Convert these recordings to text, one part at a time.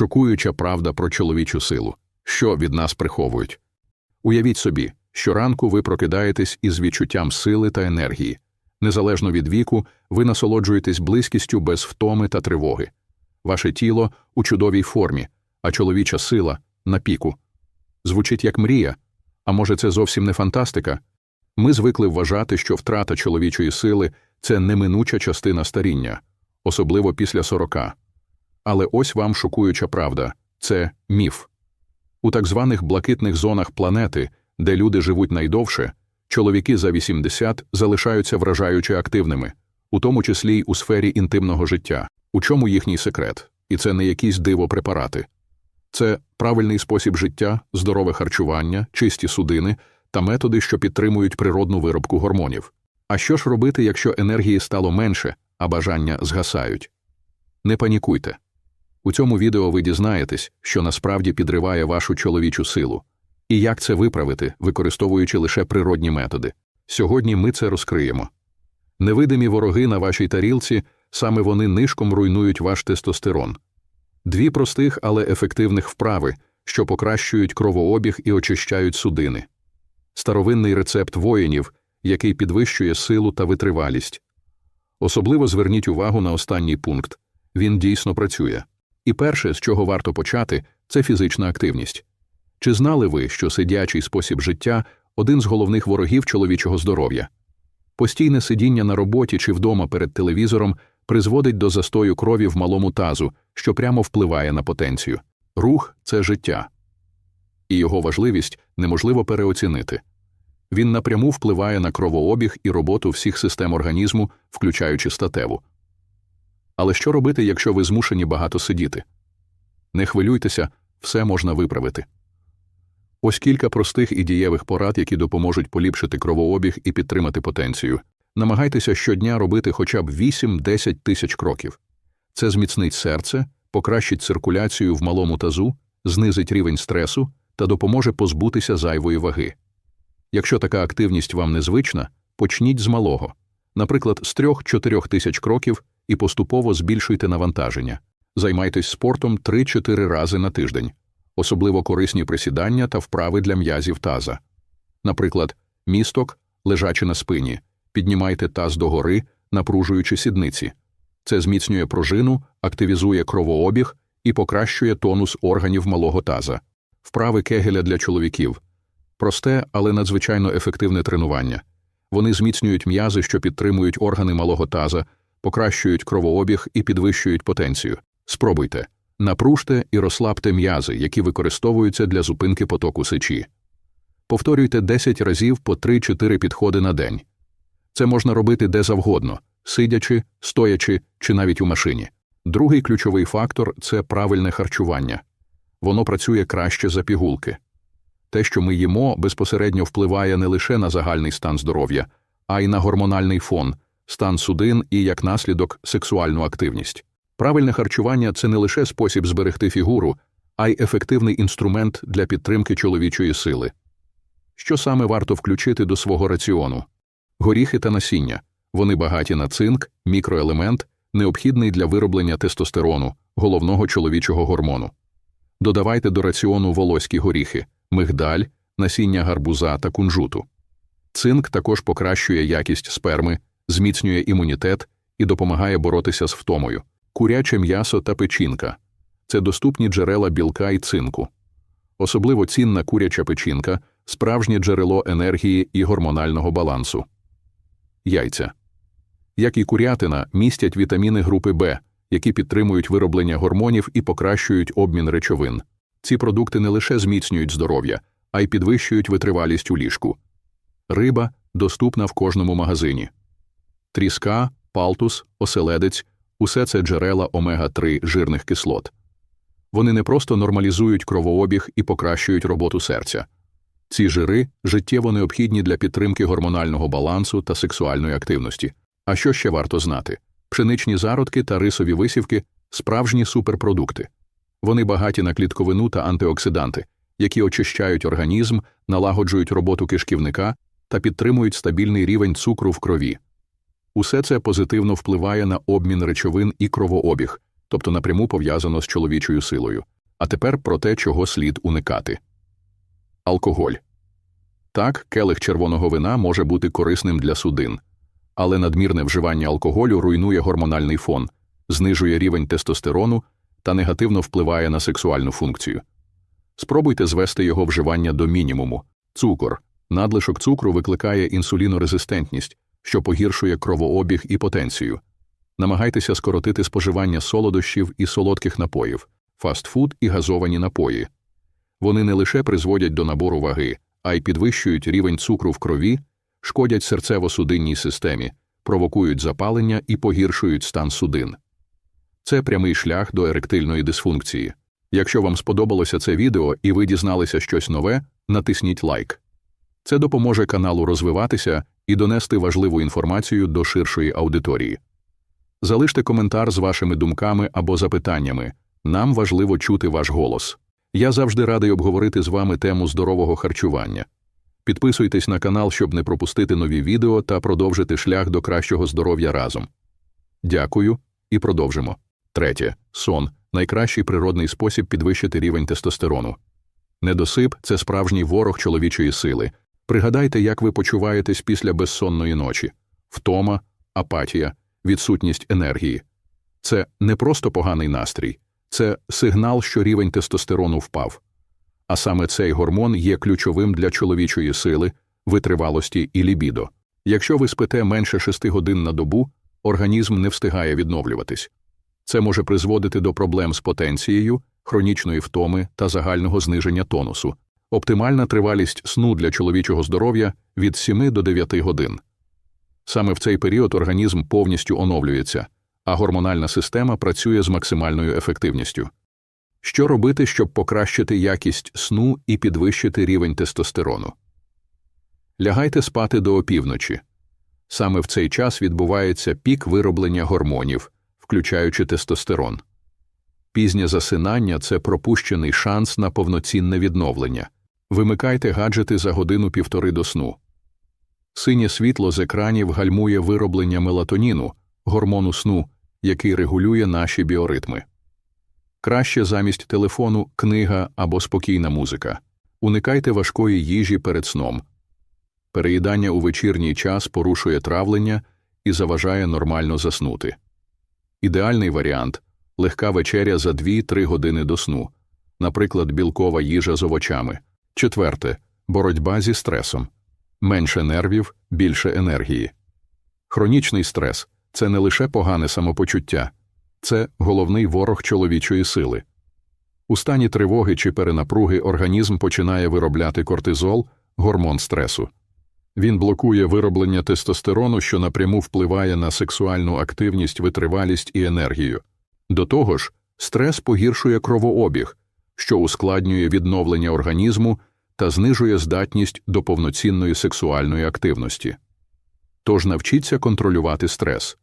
Шокуюча правда про чоловічу силу, що від нас приховують. Уявіть собі, щоранку ви прокидаєтесь із відчуттям сили та енергії. Незалежно від віку, ви насолоджуєтесь близькістю без втоми та тривоги. Ваше тіло у чудовій формі, а чоловіча сила на піку. Звучить як мрія, а може, це зовсім не фантастика. Ми звикли вважати, що втрата чоловічої сили це неминуча частина старіння, особливо після сорока. Але ось вам шокуюча правда це міф. У так званих блакитних зонах планети, де люди живуть найдовше, чоловіки за 80 залишаються вражаюче активними, у тому числі й у сфері інтимного життя. У чому їхній секрет? І це не якісь дивопрепарати. Це правильний спосіб життя, здорове харчування, чисті судини та методи, що підтримують природну виробку гормонів. А що ж робити, якщо енергії стало менше, а бажання згасають? Не панікуйте. У цьому відео ви дізнаєтесь, що насправді підриває вашу чоловічу силу, і як це виправити, використовуючи лише природні методи. Сьогодні ми це розкриємо. Невидимі вороги на вашій тарілці саме вони нишком руйнують ваш тестостерон. Дві простих, але ефективних вправи, що покращують кровообіг і очищають судини. Старовинний рецепт воїнів, який підвищує силу та витривалість. Особливо зверніть увагу на останній пункт він дійсно працює. І перше, з чого варто почати, це фізична активність. Чи знали ви, що сидячий спосіб життя один з головних ворогів чоловічого здоров'я? Постійне сидіння на роботі чи вдома перед телевізором призводить до застою крові в малому тазу, що прямо впливає на потенцію. Рух це життя, і його важливість неможливо переоцінити. Він напряму впливає на кровообіг і роботу всіх систем організму, включаючи статеву. Але що робити, якщо ви змушені багато сидіти? Не хвилюйтеся, все можна виправити. Ось кілька простих і дієвих порад, які допоможуть поліпшити кровообіг і підтримати потенцію. Намагайтеся щодня робити хоча б 8-10 тисяч кроків. Це зміцнить серце, покращить циркуляцію в малому тазу, знизить рівень стресу та допоможе позбутися зайвої ваги. Якщо така активність вам незвична, почніть з малого, наприклад, з 3-4 тисяч кроків і поступово збільшуйте навантаження. Займайтесь спортом 3-4 рази на тиждень, особливо корисні присідання та вправи для м'язів таза. Наприклад, місток, лежачи на спині, піднімайте таз догори, напружуючи сідниці. Це зміцнює пружину, активізує кровообіг і покращує тонус органів малого таза. Вправи кегеля для чоловіків просте, але надзвичайно ефективне тренування. Вони зміцнюють м'язи, що підтримують органи малого таза, покращують кровообіг і підвищують потенцію. Спробуйте напружте і розслабте м'язи, які використовуються для зупинки потоку сечі. Повторюйте 10 разів по 3-4 підходи на день. Це можна робити де завгодно, сидячи, стоячи чи навіть у машині. Другий ключовий фактор це правильне харчування. Воно працює краще за пігулки. Те, що ми їмо, безпосередньо впливає не лише на загальний стан здоров'я, а й на гормональний фон, стан судин і, як наслідок, сексуальну активність. Правильне харчування це не лише спосіб зберегти фігуру, а й ефективний інструмент для підтримки чоловічої сили. Що саме варто включити до свого раціону? Горіхи та насіння. Вони багаті на цинк, мікроелемент, необхідний для вироблення тестостерону, головного чоловічого гормону. Додавайте до раціону волоські горіхи, мигдаль, насіння гарбуза та кунжуту. Цинк також покращує якість сперми, зміцнює імунітет і допомагає боротися з втомою, куряче м'ясо та печінка це доступні джерела білка і цинку. Особливо цінна куряча печінка, справжнє джерело енергії і гормонального балансу. Яйця. Як і курятина, містять вітаміни групи Б, які підтримують вироблення гормонів і покращують обмін речовин. Ці продукти не лише зміцнюють здоров'я, а й підвищують витривалість у ліжку. Риба доступна в кожному магазині. Тріска, палтус, оселедець усе це джерела омега 3 жирних кислот. Вони не просто нормалізують кровообіг і покращують роботу серця. Ці жири життєво необхідні для підтримки гормонального балансу та сексуальної активності. А що ще варто знати? Пшеничні зародки та рисові висівки справжні суперпродукти. Вони багаті на клітковину та антиоксиданти, які очищають організм, налагоджують роботу кишківника та підтримують стабільний рівень цукру в крові. Усе це позитивно впливає на обмін речовин і кровообіг, тобто напряму пов'язано з чоловічою силою. А тепер про те, чого слід уникати. Алкоголь. Так, келих червоного вина може бути корисним для судин, але надмірне вживання алкоголю руйнує гормональний фон, знижує рівень тестостерону та негативно впливає на сексуальну функцію. Спробуйте звести його вживання до мінімуму. Цукор. Надлишок цукру викликає інсулінорезистентність, що погіршує кровообіг і потенцію. Намагайтеся скоротити споживання солодощів і солодких напоїв, фастфуд і газовані напої. Вони не лише призводять до набору ваги, а й підвищують рівень цукру в крові, шкодять серцево-судинній системі, провокують запалення і погіршують стан судин. Це прямий шлях до еректильної дисфункції. Якщо вам сподобалося це відео і ви дізналися щось нове, натисніть лайк. Це допоможе каналу розвиватися і донести важливу інформацію до ширшої аудиторії. Залиште коментар з вашими думками або запитаннями. Нам важливо чути ваш голос. Я завжди радий обговорити з вами тему здорового харчування. Підписуйтесь на канал, щоб не пропустити нові відео та продовжити шлях до кращого здоров'я разом. Дякую і продовжимо. Третє сон найкращий природний спосіб підвищити рівень тестостерону. Недосип це справжній ворог чоловічої сили. Пригадайте, як ви почуваєтесь після безсонної ночі, втома, апатія, відсутність енергії. Це не просто поганий настрій, це сигнал, що рівень тестостерону впав. А саме цей гормон є ключовим для чоловічої сили, витривалості і лібідо. Якщо ви спите менше 6 годин на добу, організм не встигає відновлюватись. Це може призводити до проблем з потенцією, хронічної втоми та загального зниження тонусу. Оптимальна тривалість сну для чоловічого здоров'я від 7 до 9 годин. Саме в цей період організм повністю оновлюється, а гормональна система працює з максимальною ефективністю. Що робити, щоб покращити якість сну і підвищити рівень тестостерону? Лягайте спати до опівночі. Саме в цей час відбувається пік вироблення гормонів, включаючи тестостерон. Пізнє засинання це пропущений шанс на повноцінне відновлення. Вимикайте гаджети за годину півтори до сну. Синє світло з екранів гальмує вироблення мелатоніну, гормону сну, який регулює наші біоритми. Краще замість телефону книга або спокійна музика. Уникайте важкої їжі перед сном. Переїдання у вечірній час порушує травлення і заважає нормально заснути. Ідеальний варіант легка вечеря за 2-3 години до сну, наприклад, білкова їжа з овочами. Четверте боротьба зі стресом менше нервів, більше енергії. Хронічний стрес це не лише погане самопочуття, це головний ворог чоловічої сили. У стані тривоги чи перенапруги організм починає виробляти кортизол, гормон стресу. Він блокує вироблення тестостерону, що напряму впливає на сексуальну активність, витривалість і енергію. До того ж, стрес погіршує кровообіг, що ускладнює відновлення організму та знижує здатність до повноцінної сексуальної активності. Тож навчіться контролювати стрес,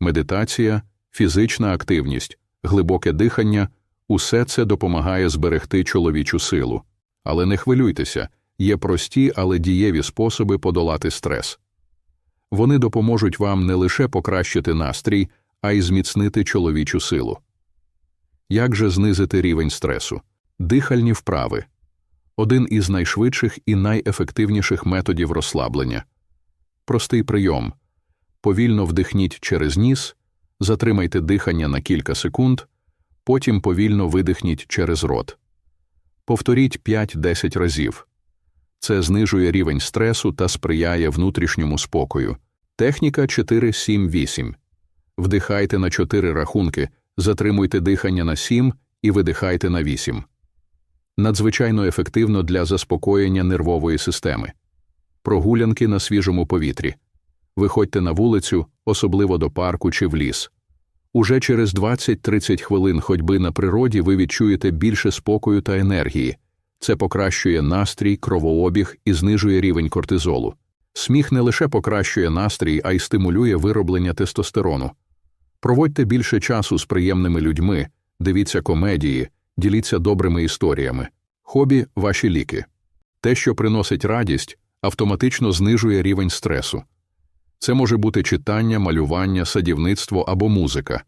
медитація, фізична активність, глибоке дихання усе це допомагає зберегти чоловічу силу. Але не хвилюйтеся, є прості, але дієві способи подолати стрес. Вони допоможуть вам не лише покращити настрій, а й зміцнити чоловічу силу. Як же знизити рівень стресу? Дихальні вправи один із найшвидших і найефективніших методів розслаблення. Простий прийом повільно вдихніть через ніс, затримайте дихання на кілька секунд, потім повільно видихніть через рот. Повторіть 5-10 разів. Це знижує рівень стресу та сприяє внутрішньому спокою. Техніка 4-7-8. Вдихайте на 4 рахунки, затримуйте дихання на 7 і видихайте на 8 надзвичайно ефективно для заспокоєння нервової системи, прогулянки на свіжому повітрі. Виходьте на вулицю, особливо до парку чи в ліс. Уже через 20-30 хвилин ходьби на природі ви відчуєте більше спокою та енергії. Це покращує настрій, кровообіг і знижує рівень кортизолу. Сміх не лише покращує настрій, а й стимулює вироблення тестостерону. Проводьте більше часу з приємними людьми, дивіться комедії, діліться добрими історіями, хобі ваші ліки. Те, що приносить радість, автоматично знижує рівень стресу. Це може бути читання, малювання, садівництво або музика.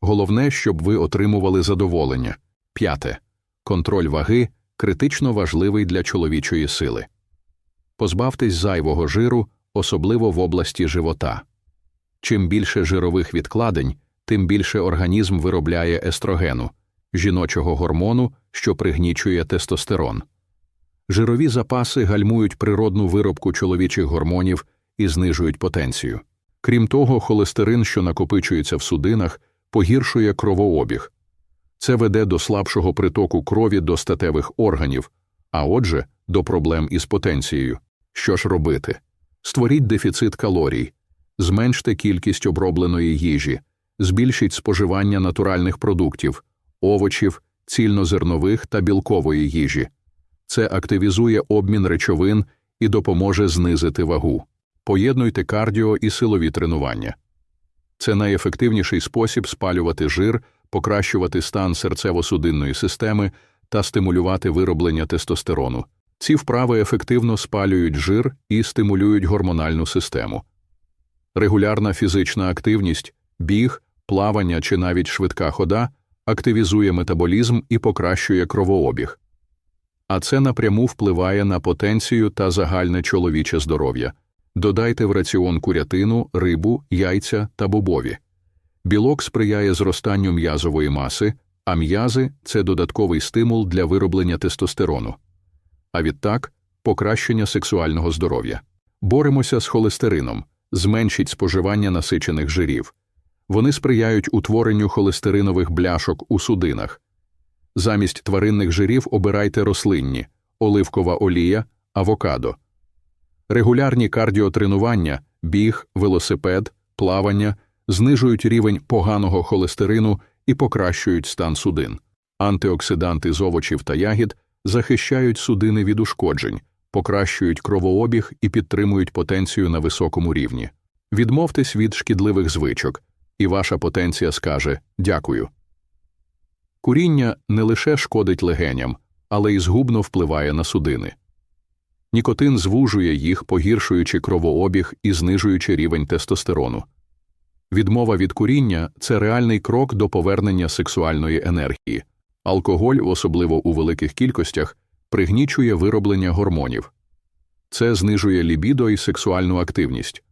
Головне, щоб ви отримували задоволення. П'яте. Контроль ваги критично важливий для чоловічої сили. Позбавтесь зайвого жиру, особливо в області живота. Чим більше жирових відкладень, тим більше організм виробляє естрогену, жіночого гормону, що пригнічує тестостерон. Жирові запаси гальмують природну виробку чоловічих гормонів і знижують потенцію. Крім того, холестерин, що накопичується в судинах, погіршує кровообіг. Це веде до слабшого притоку крові до статевих органів, а отже, до проблем із потенцією. Що ж робити? Створіть дефіцит калорій, зменште кількість обробленої їжі, збільшіть споживання натуральних продуктів, овочів, цільнозернових та білкової їжі. Це активізує обмін речовин і допоможе знизити вагу. Поєднуйте кардіо і силові тренування. Це найефективніший спосіб спалювати жир, покращувати стан серцево-судинної системи та стимулювати вироблення тестостерону. Ці вправи ефективно спалюють жир і стимулюють гормональну систему. Регулярна фізична активність, біг, плавання чи навіть швидка хода активізує метаболізм і покращує кровообіг. А це напряму впливає на потенцію та загальне чоловіче здоров'я. Додайте в раціон курятину, рибу, яйця та бобові. Білок сприяє зростанню м'язової маси, а м'язи це додатковий стимул для вироблення тестостерону. А відтак покращення сексуального здоров'я. Боремося з холестерином, зменшіть споживання насичених жирів. Вони сприяють утворенню холестеринових бляшок у судинах. Замість тваринних жирів обирайте рослинні, оливкова олія, авокадо. Регулярні кардіотренування, біг, велосипед, плавання знижують рівень поганого холестерину і покращують стан судин. Антиоксиданти з овочів та ягід захищають судини від ушкоджень, покращують кровообіг і підтримують потенцію на високому рівні. Відмовтесь від шкідливих звичок, і ваша потенція скаже дякую. Куріння не лише шкодить легеням, але й згубно впливає на судини. Нікотин звужує їх, погіршуючи кровообіг і знижуючи рівень тестостерону. Відмова від куріння це реальний крок до повернення сексуальної енергії. Алкоголь, особливо у великих кількостях, пригнічує вироблення гормонів. Це знижує лібідо і сексуальну активність.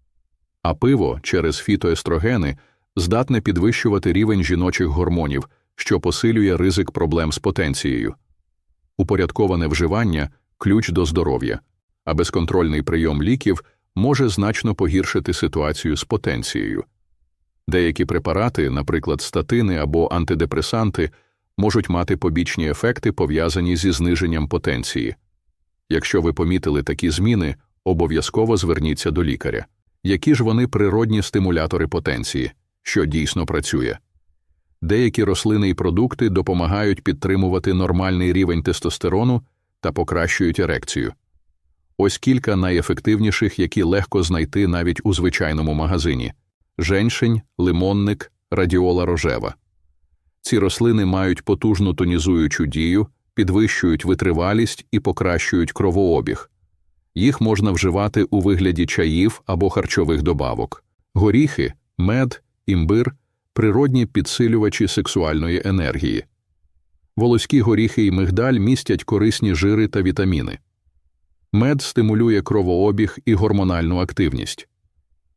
А пиво через фітоестрогени здатне підвищувати рівень жіночих гормонів, що посилює ризик проблем з потенцією. Упорядковане вживання ключ до здоров'я, а безконтрольний прийом ліків може значно погіршити ситуацію з потенцією. Деякі препарати, наприклад, статини або антидепресанти, можуть мати побічні ефекти, пов'язані зі зниженням потенції. Якщо ви помітили такі зміни, обов'язково зверніться до лікаря. Які ж вони природні стимулятори потенції, що дійсно працює? Деякі рослини і продукти допомагають підтримувати нормальний рівень тестостерону та покращують ерекцію. Ось кілька найефективніших, які легко знайти навіть у звичайному магазині женьшень, лимонник, радіола рожева. Ці рослини мають потужну тонізуючу дію, підвищують витривалість і покращують кровообіг. Їх можна вживати у вигляді чаїв або харчових добавок. Горіхи, мед, імбир природні підсилювачі сексуальної енергії. Волоські горіхи і мигдаль містять корисні жири та вітаміни. Мед стимулює кровообіг і гормональну активність.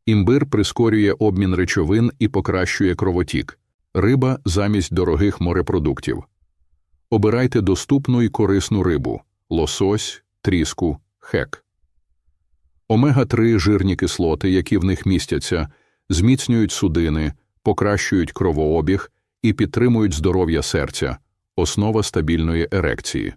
Імбир прискорює обмін речовин і покращує кровотік, риба замість дорогих морепродуктів. Обирайте доступну і корисну рибу лосось, тріску, хек. Омега 3 жирні кислоти, які в них містяться, зміцнюють судини, покращують кровообіг і підтримують здоров'я серця, основа стабільної ерекції.